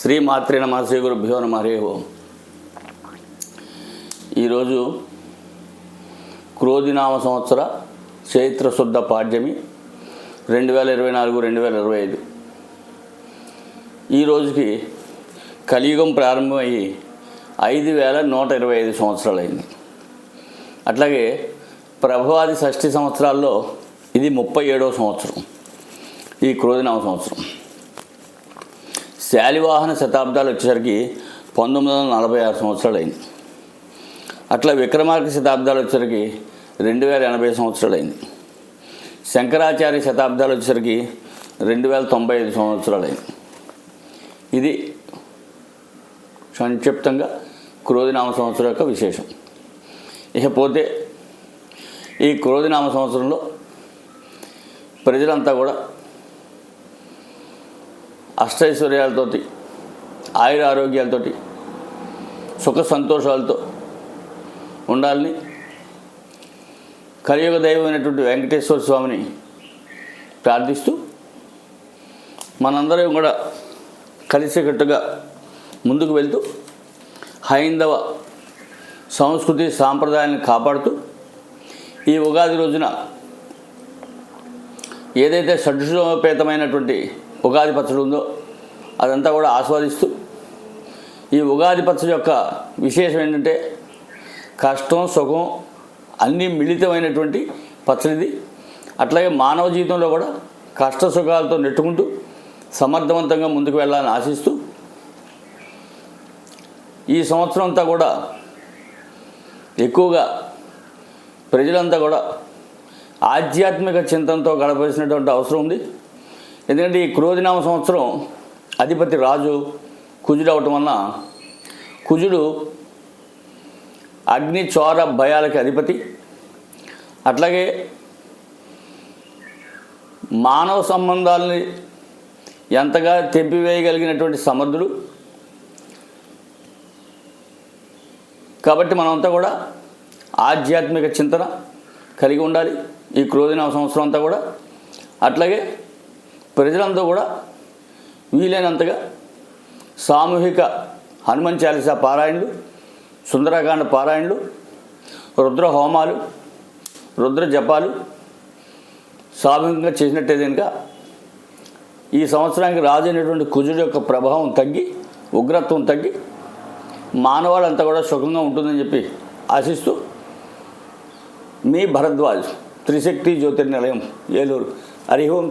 శ్రీ మాత్రే నమ శ్రీ గురుభ్యో నమ హరే ఓం. ఈరోజు క్రోధినామ సంవత్సర చైత్ర శుద్ధ పాడ్యమి రెండు వేల ఇరవై నాలుగు రెండు వేల ఇరవై ఐదు. ఈ రోజుకి కలియుగం ప్రారంభమయ్యి ఐదు వేల నూట ఇరవై ఐదు సంవత్సరాలు అయింది అట్లాగే ప్రభువాది షష్ఠి సంవత్సరాల్లో ఇది ముప్పై ఏడవ సంవత్సరం ఈ క్రోధినామ సంవత్సరం. శాలివాహన శతాబ్దాలు వచ్చేసరికి పంతొమ్మిది వందల నలభై ఆరు సంవత్సరాలు అయింది అట్లా విక్రమార్క శతాబ్దాలు వచ్చేసరికి రెండు వేల ఎనభై సంవత్సరాలు అయింది శంకరాచార్య శతాబ్దాలు వచ్చేసరికి రెండు వేల తొంభై ఐదు సంవత్సరాలు అయింది ఇది సంక్షిప్తంగా క్రోధినామ సంవత్సరం యొక్క విశేషం. ఇకపోతే ఈ క్రోధినామ సంవత్సరంలో ప్రజలంతా కూడా అష్టైశ్వర్యాలతోటి ఆయుర ఆరోగ్యాలతోటి సుఖ సంతోషాలతో ఉండాలని కలియుగ దైవమైనటువంటి వెంకటేశ్వర స్వామిని ప్రార్థిస్తూ మనందరం కూడా కలిసికట్టుగా ముందుకు వెళ్తూ హైందవ సంస్కృతి సాంప్రదాయాన్ని కాపాడుతూ ఈ ఉగాది రోజున ఏదైతే షడ్షోపేతమైనటువంటి ఉగాది పచ్చడి ఉందో అదంతా కూడా ఆస్వాదిస్తూ ఈ ఉగాది పచ్చడి యొక్క విశేషం ఏంటంటే కష్టం సుఖం అన్నీ మిళితమైనటువంటి పచ్చడిది. అట్లాగే మానవ జీవితంలో కూడా కష్ట సుఖాలతో నెట్టుకుంటూ సమర్థవంతంగా ముందుకు వెళ్ళాలని ఆశిస్తూ ఈ సంవత్సరం అంతా కూడా ఎక్కువగా ప్రజలంతా కూడా ఆధ్యాత్మిక చింతనతో గడపవలసినటువంటి అవసరం ఉంది. ఎందుకంటే ఈ క్రోధినామ సంవత్సరం అధిపతి రాజు కుజుడు అవటం వలన కుజుడు అగ్ని చోర భయాలకి అధిపతి. అట్లాగే మానవ సంబంధాలని ఎంతగా తెంపివేయగలిగినటువంటి సమర్థుడు. కాబట్టి మనమంతా కూడా ఆధ్యాత్మిక చింతన కలిగి ఉండాలి ఈ క్రోధినామ సంవత్సరం అంతా కూడా. అట్లాగే ప్రజలంతా కూడా వీలైనంతగా సామూహిక హనుమాన్ చాలీసా పారాయణలు సుందరకాండ పారాయణలు రుద్ర హోమాలు రుద్ర జపాలు సామూహికంగా చేసినట్టయితే కనుక ఈ సంవత్సరానికి రాజు అయినటువంటి కుజుడు యొక్క ప్రభావం తగ్గి ఉగ్రత్వం తగ్గి మానవాళంతా కూడా సుఖంగా ఉంటుందని చెప్పి ఆశిస్తూ మీ భరద్వాజ్ త్రిశక్తి జ్యోతిర్నిలయం ఏలూరు హరిహోం ఓం